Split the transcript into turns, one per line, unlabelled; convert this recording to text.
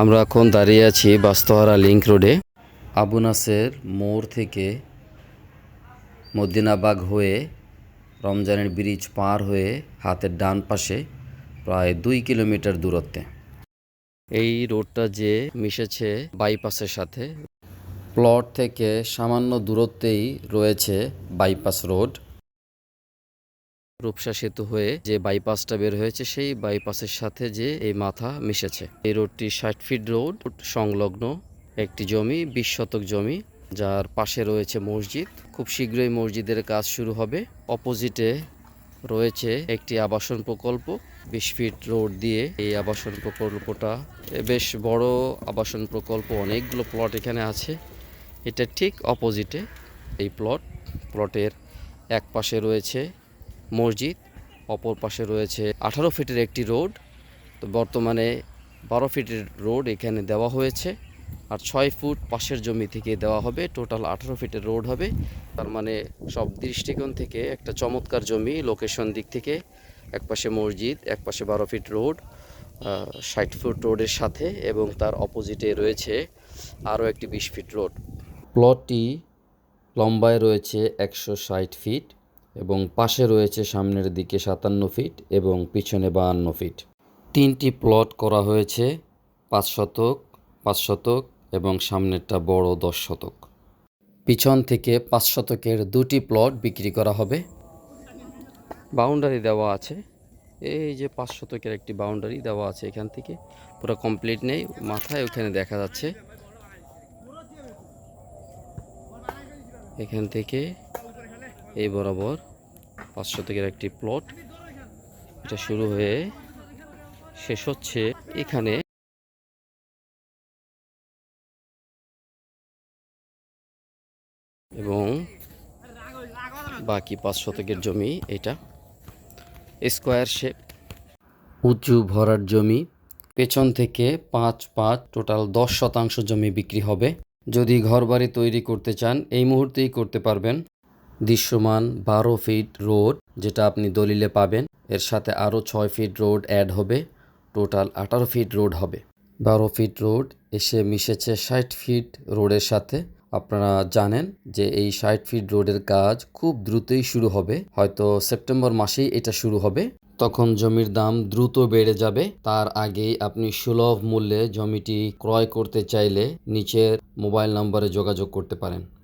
আমরা এখন দাঁড়িয়ে আছি বাস্তহারা লিংক রোডে। আবু নাসের মোড় থেকে মদিনাবাগ হয়ে রমজানের ব্রিজ পার হয়ে হাতের ডান পাশে প্রায় দুই কিলোমিটার দূরত্বে। এই রোডটা যে মিশেছে বাইপাসের সাথে, প্লট থেকে সামান্য দূরত্বেই রয়েছে বাইপাস রোড। রূপসা সেতু হয়ে যে বাইপাসটা বের হয়েছে, সেই বাইপাসের সাথে যে এই মাথা মিশেছে। এই রোডটি ষাট ফিট রোড সংলগ্ন একটি জমি, বিশ শতক জমি, যার পাশে রয়েছে মসজিদ। খুব শীঘ্রই মসজিদের কাজ শুরু হবে। অপোজিটে রয়েছে একটি আবাসন প্রকল্প। বিশ ফিট রোড দিয়ে এই আবাসন প্রকল্পটা বেশ বড় আবাসন প্রকল্প, অনেকগুলো প্লট এখানে আছে। এটা ঠিক অপোজিটে এই প্লট প্লটের এক পাশে রয়েছে মসজিদ, অপর পাশে রয়েছে আঠারো ফিটের একটি রোড। তো বর্তমানে বারো ফিটের রোড এখানে দেওয়া হয়েছে আর ছয় ফুট পাশের জমি থেকে দেওয়া হবে। টোটাল আঠারো ফিটের রোড হবে। তার মানে সব দৃষ্টিকোণ থেকে একটা চমৎকার জমি লোকেশন দিক থেকে এক পাশে মসজিদ, এক পাশে বারো ফিট রোড ষাট ফুট রোডের সাথে এবং তার অপোজিটে রয়েছে আরও একটি বিশ ফিট রোড। প্লটটি লম্বায় রয়েছে একশো ষাট ফিট। এবং পাশে রয়েছে সামনের দিকে সাতান্ন ফিট এবং পিছনে বাহান্ন ফিট। তিনটি প্লট করা হয়েছে, পাঁচ শতক পাঁচ শতক এবং সামনেরটা বড় দশ শতক। পিছন থেকে পাঁচ শতকের দুটি প্লট বিক্রি করা হবে। বাউন্ডারি দেওয়া আছে। এই যে পাঁচ শতকের একটি বাউন্ডারি দেওয়া আছে এখান থেকে। পুরো কমপ্লিট নেই, মাথায় ওখানে দেখা যাচ্ছে। এখান থেকে এই বরাবর পাঁচ শতকের একটি প্লট। এটা শুরু হয়ে শেষ হচ্ছে এখানে। এবং বাকি পাঁচ শতকের জমি এটা। Square shape. উঁচু ভরার জমি। পেছন থেকে পাঁচ পাঁচ, টোটাল দশ শতাংশ জমি বিক্রি হবে। যদি ঘরবাড়ি তৈরি করতে চান, এই মুহূর্তেই করতে পারবেন। দৃশ্যমান বারো ফিট রোড যেটা আপনি দলিলে পাবেন। এর সাথে আরও ছয় ফিট রোড অ্যাড হবে। টোটাল আঠারো ফিট রোড হবে। বারো ফিট রোড এসে মিশেছে ষাট ফিট রোডের সাথে। আপনারা জানেন যে এই ষাট ফিট রোডের কাজ খুব দ্রুতই শুরু হবে। হয়তো সেপ্টেম্বর মাসেই এটা শুরু হবে। তখন জমির দাম দ্রুত বেড়ে যাবে। তার আগেই আপনি সুলভ মূল্যে জমিটি ক্রয় করতে চাইলে নিচের মোবাইল নম্বরে যোগাযোগ করতে পারেন।